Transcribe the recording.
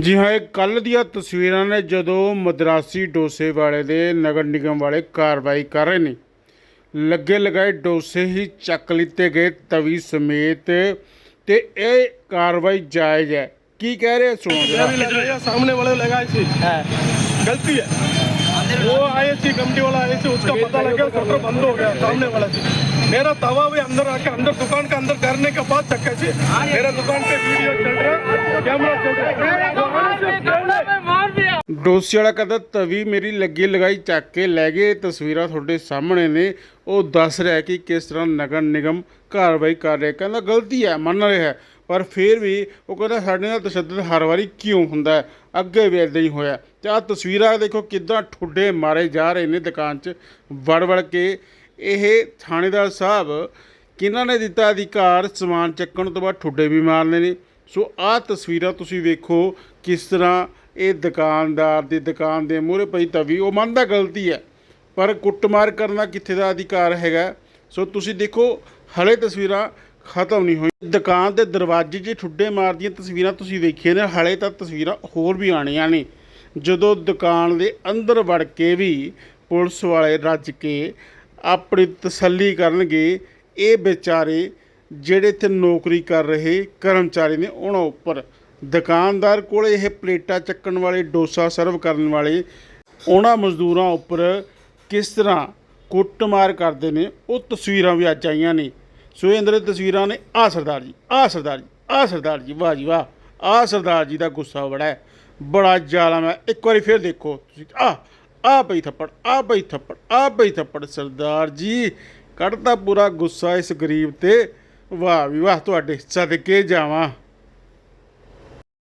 ਜੀ ਹਾਂ ਇਹ ਕੱਲ ਦੀਆਂ ਤਸਵੀਰਾਂ ਨੇ ਜਦੋਂ ਮਦਰਾਸੀ ਡੋਸੇ ਵਾਲੇ ਦੇ ਨਗਰ ਨਿਗਮ ਵਾਲੇ ਕਾਰਵਾਈ ਕਰ ਰਹੇ ਨੇ ਲੱਗੇ ਲਗਾਏ ਡੋਸੇ ਹੀ ਚੱਕ ਲਿੱਤੇ ਗਏ ਤਵੀ ਸਮੇਤ ਤੇ ਇਹ ਕਾਰਵਾਈ ਜਾਇਜ਼ ਹੈ ਕੀ ਕਹਿ ਰਹੇ ਸੁਣੋ ਜਰਾ भी लगाया सामने वाले लगाए थे गलती है वो आए थे कमटी वाला आए थे उसका पता लग गया शटर बंद हो गया सामने वाला से मेरा तवा भी अंदर आके अंदर दुकान का अंदर करने के बाद चक्का से मेरा दुकान पे वीडियो चल ਡੋਸੇ ਵਾਲਾ ਕਹਿੰਦਾ, ਤਵੀ ਮੇਰੀ ਲੱਗੀ ਲਗਾਈ ਚੱਕ ਕੇ ਲੈ ਗਏ। ਤਸਵੀਰਾਂ ਤੁਹਾਡੇ ਸਾਹਮਣੇ ਨੇ। ਉਹ ਦੱਸ ਰਿਹਾ ਕਿ ਕਿਸ ਤਰ੍ਹਾਂ ਨਗਰ ਨਿਗਮ ਕਾਰਵਾਈ ਕਰ ਰਿਹਾ ਕਹਿੰਦਾ, ਗਲਤੀ ਹੈ, ਮੰਨ ਰਿਹਾ ਪਰ ਫਿਰ ਵੀ ਉਹ ਕਹਿੰਦਾ, ਸਾਡੇ ਨਾਲ ਤਸ਼ੱਦਦ ਹਰ ਵਾਰੀ ਕਿਉਂ ਹੁੰਦਾ ਹੈ? ਅੱਗੇ ਵੀ ਇਦਾਂ ਹੀ ਹੋਇਆ ਤੇ ਆਹ ਤਸਵੀਰਾਂ ਦੇਖੋ, ਕਿਦਾਂ ਠੁੱਡੇ ਮਾਰੇ ਜਾ ਰਹੇ ਨੇ ਦੁਕਾਨ 'ਚ ਵੜ ਵੜ ਕੇ। ਇਹ ਥਾਣੇਦਾਰ ਸਾਹਿਬ, ਕਿਹਨਾਂ ਨੇ ਦਿੱਤਾ ਅਧਿਕਾਰ? ਸਮਾਨ ਚੱਕਣ ਤੋਂ ਬਾਅਦ ਠੁੱਡੇ ਵੀ ਮਾਰਨੇ ਨੇ। ਸੋ ਆਹ ਤਸਵੀਰਾਂ ਤੁਸੀਂ ਵੇਖੋ ਕਿਸ ਤਰ੍ਹਾਂ ਇਹ ਦੁਕਾਨਦਾਰ ਦੀ ਦੁਕਾਨ ਦੇ ਮੂਹਰੇ ਪਈ ਤਵੀ, ਉਹ ਮੰਨਦਾ ਗਲਤੀ ਹੈ, ਪਰ ਕੁੱਟਮਾਰ ਕਰਨਾ ਕਿੱਥੇ ਦਾ ਅਧਿਕਾਰ ਹੈਗਾ? ਸੋ ਤੁਸੀਂ ਦੇਖੋ, ਹਲੇ ਤਸਵੀਰਾਂ ਖਤਮ ਨਹੀਂ ਹੋਈ ਦੁਕਾਨ ਦੇ ਦਰਵਾਜ਼ੇ 'ਚ ਠੁੱਡੇ ਮਾਰਦੀਆਂ ਤਸਵੀਰਾਂ ਤੁਸੀਂ ਵੇਖੀਆਂ ਨੇ, ਹਲੇ ਤਾਂ ਤਸਵੀਰਾਂ ਹੋਰ ਵੀ ਆਣੀਆਂ ਨੇ। ਜਦੋਂ ਦੁਕਾਨ ਦੇ ਅੰਦਰ ਵੜ ਕੇ ਵੀ ਪੁਲਿਸ ਵਾਲੇ ਰੱਜ ਕੇ ਆਪਣੀ ਤਸੱਲੀ ਕਰਨਗੇ, ਇਹ ਵਿਚਾਰੇ ਜਿਹੜੇ ਇੱਥੇ ਨੌਕਰੀ ਕਰ ਰਹੇ ਕਰਮਚਾਰੀ ਨੇ ਉਹਨਾਂ ਉੱਪਰ। ਦੁਕਾਨਦਾਰ ਕੋਲ ਇਹ ਪਲੇਟਾਂ ਚੱਕਣ ਵਾਲੇ, ਡੋਸਾ ਸਰਵ ਕਰਨ ਵਾਲੇ ਉਹਨਾਂ ਮਜ਼ਦੂਰਾਂ ਉੱਪਰ ਕਿਸ ਤਰ੍ਹਾਂ ਕੁੱਟਮਾਰ ਕਰਦੇ ਨੇ, ਉਹ ਤਸਵੀਰਾਂ ਵੀ ਅੱਜ ਆਈਆਂ ਨੇ। ਸੋ ਇਹ ਅੰਦਰ ਤਸਵੀਰਾਂ ਨੇ ਆ ਸਰਦਾਰ ਜੀ ਆ ਸਰਦਾਰ ਜੀ ਆ ਸਰਦਾਰ ਜੀ, ਵਾਹ ਜੀ ਵਾਹ ਆ ਸਰਦਾਰ ਜੀ ਦਾ ਗੁੱਸਾ ਬੜਾ ਹੈ, ਬੜਾ ਜ਼ਾਲਮ ਹੈ ਇੱਕ ਵਾਰੀ ਫਿਰ ਦੇਖੋ ਤੁਸੀਂ ਆ ਆ ਪਈ ਥੱਪੜ ਆ ਪਈ ਥੱਪੜ ਆ ਪਈ ਥੱਪੜ ਸਰਦਾਰ ਜੀ ਕੱਢਦਾ ਪੂਰਾ ਗੁੱਸਾ ਇਸ ਗਰੀਬ ਤੇ। ਵਾਹ ਵੀ ਵਾਹ ਤੁਹਾਡੇ ਸਦਕੇ ਜਾਵਾਂ।